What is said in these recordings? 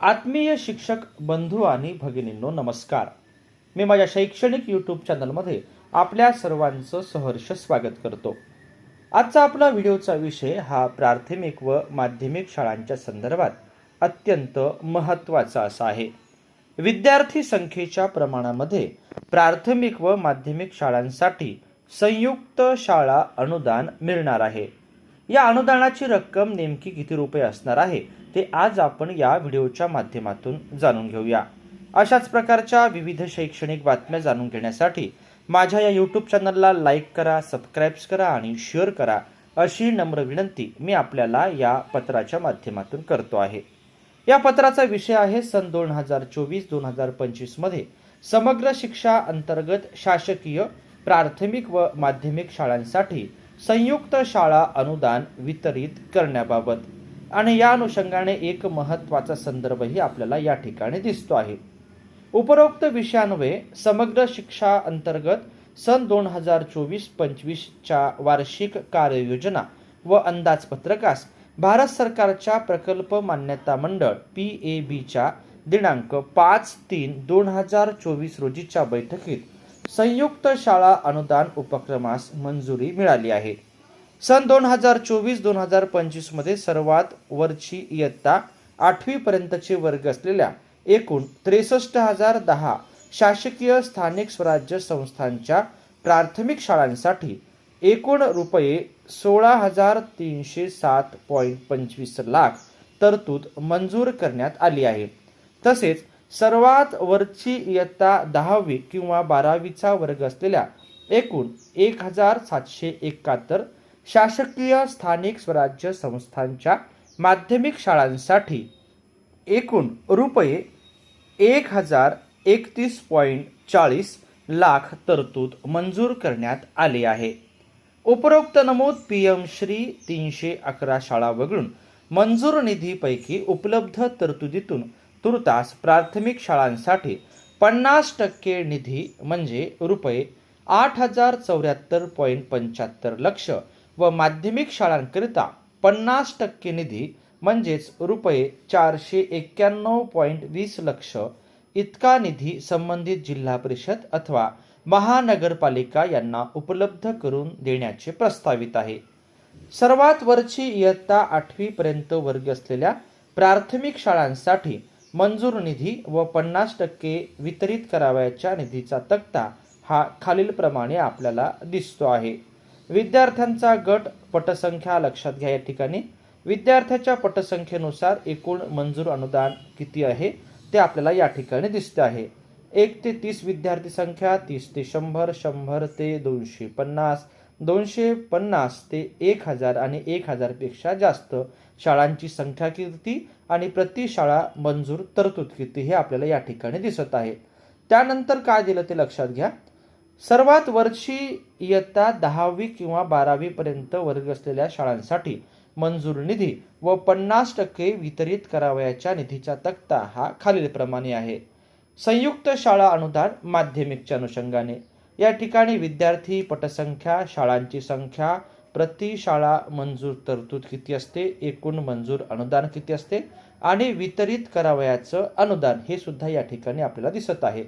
आत्मीय शिक्षक बंधू आणि भगिनींनो नमस्कार. मी माझ्या शैक्षणिक यूट्यूब चॅनलमध्ये आपल्या सर्वांचं सहर्ष स्वागत करतो. आजचा आपला व्हिडिओचा विषय हा प्राथमिक व माध्यमिक शाळांच्या संदर्भात अत्यंत महत्त्वाचा असा आहे. विद्यार्थी संख्येच्या प्रमाणामध्ये प्राथमिक व माध्यमिक शाळांसाठी संयुक्त शाळा अनुदान मिळणार आहे. या अनुदानाची रक्कम नेमकी किती रुपये असणार आहे ते आज आपण या व्हिडिओच्या माध्यमातून जाणून घेऊया. अशाच प्रकारच्या विविध शैक्षणिक बातम्या जाणून घेण्यासाठी माझ्या या यूट्यूब चॅनलला लाईक करा सबस्क्राईब्स करा आणि शेअर करा अशी नम्र विनंती मी आपल्याला या पत्राच्या माध्यमातून करतो आहे. या पत्राचा विषय आहे सन दोन हजार चोवीस दोन हजार पंचवीसमध्ये समग्र शिक्षा अंतर्गत शासकीय प्राथमिक व माध्यमिक शाळांसाठी संयुक्त शाळा अनुदान वितरित करण्याबाबत. आणि या अनुषंगाने एक महत्त्वाचा संदर्भही आपल्याला या ठिकाणी दिसतो आहे. उपरोक्त विषयान्वये समग्र शिक्षा अंतर्गत सन दोन हजार चोवीस पंचवीसच्या वार्षिक कार्ययोजना व अंदाजपत्रकास भारत सरकारच्या प्रकल्प मान्यता मंडळ पी ए बीच्या दिनांक पाच तीन दोन हजार चोवीस रोजीच्या बैठकीत संयुक्त शाळा अनुदान उपक्रमास मंजुरी मिळाली आहे. सन दोन हजार चोवीस दोन हजार पंचवीसमध्ये सर्वात वरची इयत्ता आठवीपर्यंतचे वर्ग असलेल्या एकूण त्रेसष्ट हजार दहा शासकीय स्थानिक स्वराज्य संस्थांच्या प्राथमिक शाळांसाठी एकूण रुपये सोळा हजार तीनशे सात पॉईंट पंचवीस लाख तरतूद मंजूर करण्यात आली आहे. तसेच सर्वात वरची इयत्ता दहावी किंवा बारावीचा वर्ग असलेल्या एकूण एक हजार सातशे एकाहत्तर शासकीय स्थानिक स्वराज्य संस्थांच्या माध्यमिक शाळांसाठी एकूण रुपये एक हजार एकतीस पॉईंट चाळीस लाख तरतूद मंजूर करण्यात आली आहे. उपरोक्त नमूद पी एम श्री तीनशे अकरा शाळा वगळून मंजूर निधीपैकी उपलब्ध तरतुदीतून तुर्तास प्राथमिक शाळांसाठी पन्नास टक्के निधी म्हणजे रुपये आठ हजार चौऱ्याहत्तर पॉईंट पंच्याहत्तर लक्ष व माध्यमिक शाळांकरिता पन्नास टक्के निधी म्हणजेच रुपये चारशे एक्क्याण्णव पॉईंट वीस लक्ष इतका निधी संबंधित जिल्हा परिषद अथवा महानगरपालिका यांना उपलब्ध करून देण्याचे प्रस्तावित आहे. सर्वात वरची इयत्ता आठवीपर्यंत वर्ग असलेल्या प्राथमिक शाळांसाठी मंजूर निधी व पन्नास टक्के वितरित करावयाच्या निधीचा तक्ता हा खालीलप्रमाणे आपल्याला दिसतो आहे. विद्यार्थ्यांचा गट पटसंख्या लक्षात घ्या या ठिकाणी. विद्यार्थ्याच्या पटसंख्येनुसार एकूण मंजूर अनुदान किती आहे ते आपल्याला या ठिकाणी दिसते आहे. एक ते तीस विद्यार्थी संख्या तीस ते शंभर शंभर ते दोनशे पन्नास दोनशे पन्नास ते एक हजार आणि एक हजारपेक्षा जास्त शाळांची संख्या किती आणि प्रति शाळा मंजूर तरतूद किती हे आपल्याला या ठिकाणी दिसत आहे. त्यानंतर काय दिलं ते लक्षात घ्या. सर्वात वरची इयत्ता दहावी किंवा बारावी पर्यंत वर्ग असलेल्या शाळांसाठी मंजूर निधी व पन्नास टक्के वितरित करावयाच्या निधीचा तक्ता हा खालीलप्रमाणे आहे. संयुक्त शाळा अनुदान माध्यमिकच्या अनुषंगाने. या ठिकाणी विद्यार्थी पटसंख्या शाळांची संख्या प्रति शाळा मंजूर तरतूद किती असते? एकूण मंजूर अनुदान किती असते? आणि वितरित करावयाचं अनुदान हे सुद्धा या ठिकाणी आपल्याला दिसत आहे.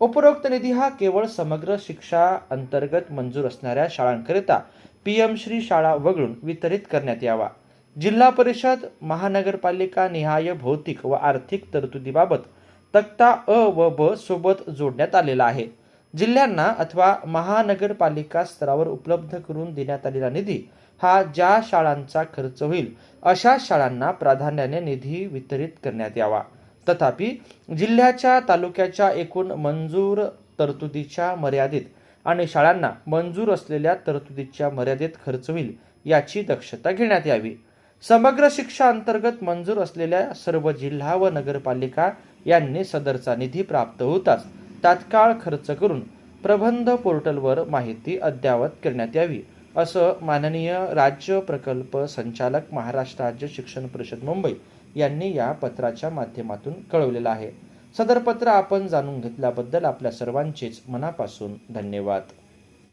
उपरोक्त निधी हा केवळ समग्र शिक्षा अंतर्गत मंजूर असणाऱ्या शाळांकरिता पी एम श्री शाळा वगळून वितरित करण्यात यावा. जिल्हा परिषद महानगरपालिका निहाय भौतिक व आर्थिक तरतुदीबाबत तक्ता अ व ब सोबत जोडण्यात आलेला आहे. जिल्ह्यांना अथवा महानगरपालिका स्तरावर उपलब्ध करून देण्यात आलेला निधी हा ज्या शाळांचा खर्च होईल अशा शाळांना प्राधान्याने निधी वितरित करण्यात यावा. तथापि जिल्ह्याच्या तालुक्याच्या एकूण मंजूर तरतुदीच्या मर्यादित आणि शाळांना मंजूर असलेल्या तरतुदीच्या मर्यादेत खर्च होईल याची दक्षता घेण्यात यावी. समग्र शिक्षा अंतर्गत मंजूर असलेल्या सर्व जिल्हा व नगरपालिका यांनी सदरचा निधी प्राप्त होताच तात्काळ खर्च करून प्रबंध पोर्टलवर माहिती अद्ययावत करण्यात यावी असं माननीय राज्य प्रकल्प संचालक महाराष्ट्र राज्य शिक्षण परिषद मुंबई यांनी या पत्राच्या माध्यमातून कळवलेलं आहे. सदर पत्र आपण जाणून घेतल्याबद्दल आपल्या सर्वांचेच मनापासून धन्यवाद.